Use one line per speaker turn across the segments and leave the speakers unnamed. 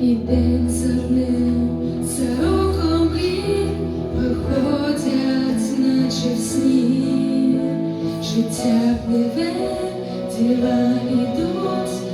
і день за днем, за роком літ виходять, наче в життя пливе, діла йдуть.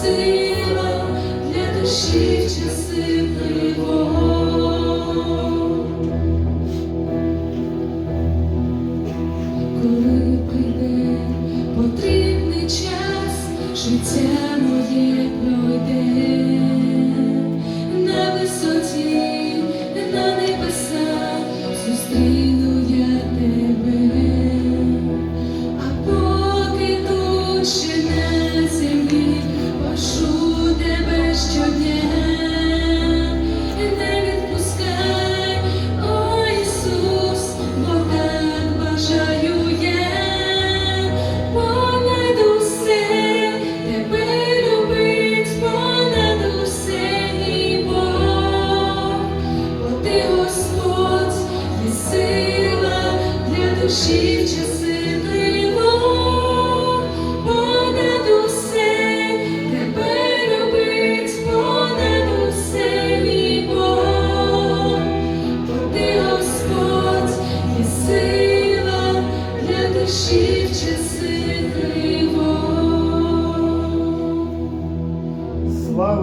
сила для душі часи пливого, коли прийде потрібний час життя моє.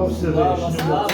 Слава